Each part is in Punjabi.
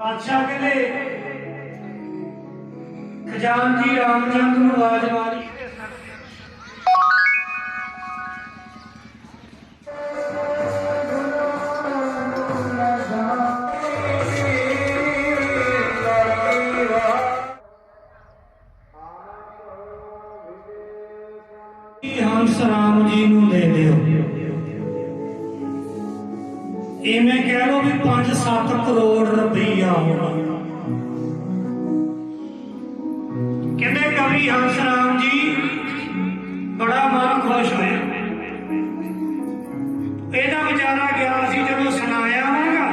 ਬਾਦਸ਼ਾਹ ਕਹਿੰਦੇ ਖਜ਼ਾਨਜੀ ਰਾਮਚੰਦ ਨੂੰ ਆਵਾਜ਼ ਮਾਰੀ ਇਹ ਹੰਸ ਰਾਮ ਜੀ ਨੂੰ ਦੇ ਦਿਓ ਇਵੇਂ ਕਹਿ ਲਓ ਵੀ 5-7 ਕਰੋੜ ਰੁਪਈਆ ਹੋਣਾ ਕਹਿੰਦੇ ਕਵੀ ਹੰਸ ਰਾਮ ਜੀ, ਬੜਾ ਮਨ ਖੁਸ਼ ਹੋਇਆ। ਇਹਦਾ ਵਿਚਾਰਾ ਗਿਆ ਸੀ ਜਦੋਂ ਸੁਣਾਇਆ ਹੋਗਾ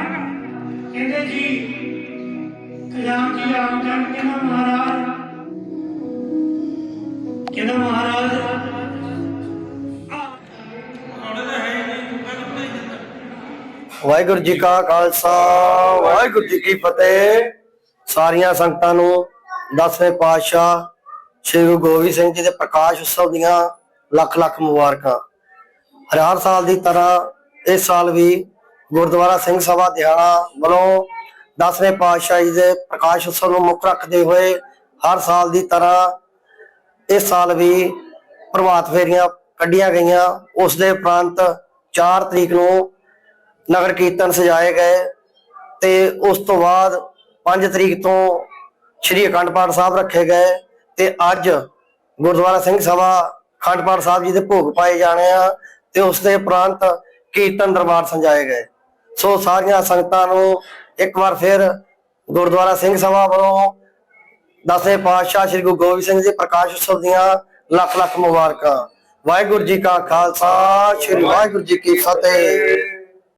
ਕਹਿੰਦੇ ਜੀ ਖਜ਼ਾਨਜੀ ਰਾਮਚੰਦ ਕਹਿੰਦਾ ਮਹਾਰਾਜ ਕਹਿੰਦਾ ਮਹਾਰਾਜ ਵਾਹਿਗੁਰੂ ਜੀ ਕਾ ਖਾਲਸਾ, ਵਾਹਿਗੁਰੂ ਜੀ ਕੀ ਫਤਿਹ। ਸਾਰੀਆਂ ਸੰਗਤਾਂ ਨੂੰ ਦਸਵੇਂ ਪਾਤਸ਼ਾਹ ਸ੍ਰੀ ਗੁਰੂ ਗੋਬਿੰਦ ਸਿੰਘ ਜੀ ਦੇ ਪ੍ਰਕਾਸ਼ ਉਤਸਵ ਦੀਆਂ ਲੱਖ ਲੱਖ ਮੁਬਾਰਕਾਂ। ਹਰ ਹਰ ਸਾਲ ਦੀ ਤਰ੍ਹਾਂ ਇਸ ਸਾਲ ਵੀ ਗੁਰਦੁਆਰਾ ਸਿੰਘ ਸਭਾ ਦਿਹਾੜਾ ਵੱਲੋਂ ਦਸਵੇਂ ਪਾਤਸ਼ਾਹ ਜੀ ਦੇ ਪ੍ਰਕਾਸ਼ ਉਤਸਵ ਨੂੰ ਮੁੱਖ ਰੱਖਦੇ ਹੋਏ ਹਰ ਸਾਲ ਦੀ ਤਰ੍ਹਾਂ ਇਸ ਸਾਲ ਵੀ ਪ੍ਰਭਾਤ ਫੇਰੀਆਂ ਕੱਢੀਆਂ ਗਈਆਂ। ਉਸ ਦੇ ਉਪਰੰਤ 4 ਤਰੀਕ ਨੂੰ ਨਗਰ ਕੀਰਤਨ ਸਜਾਏ ਗਏ ਤੇ ਉਸ ਤੋਂ ਬਾਅਦ 5 ਤਰੀਕ ਤੋਂ ਸ੍ਰੀ ਅਖੰਡ ਪਾਠ ਸਾਹਿਬ ਰੱਖੇ ਗਏ ਤੇ ਅੱਜ ਗੁਰਦੁਆਰਾ ਸਿੰਘ ਸਭਾ ਅਖੰਡ ਪਾਠ ਸਾਹਿਬ ਜੀ ਦੇ ਭੋਗ ਪਾਏ ਜਾਣੇ ਆ ਤੇ ਉਸ ਦੇ ਉਪਰੰਤ ਕੀਰਤਨ ਦਰਬਾਰ ਸੰਜਾਏ ਗਏ। ਸੋ ਸਾਰੀਆਂ ਸੰਗਤਾਂ ਨੂੰ ਇੱਕ ਵਾਰ ਫਿਰ ਗੁਰਦੁਆਰਾ ਸਿੰਘ ਸਭਾ ਵੱਲੋਂ ਦਸਵੇਂ ਪਾਤਸ਼ਾਹ ਸ੍ਰੀ ਗੁਰੂ ਗੋਬਿੰਦ ਸਿੰਘ ਜੀ ਪ੍ਰਕਾਸ਼ ਉਤਸਵ ਦੀਆਂ ਲੱਖ ਲੱਖ ਮੁਬਾਰਕਾਂ। ਵਾਹਿਗੁਰੂ ਜੀ ਕਾ ਖਾਲਸਾ, ਸ੍ਰੀ ਵਾਹਿਗੁਰੂ ਜੀ ਕੀ ਫਤਿਹ।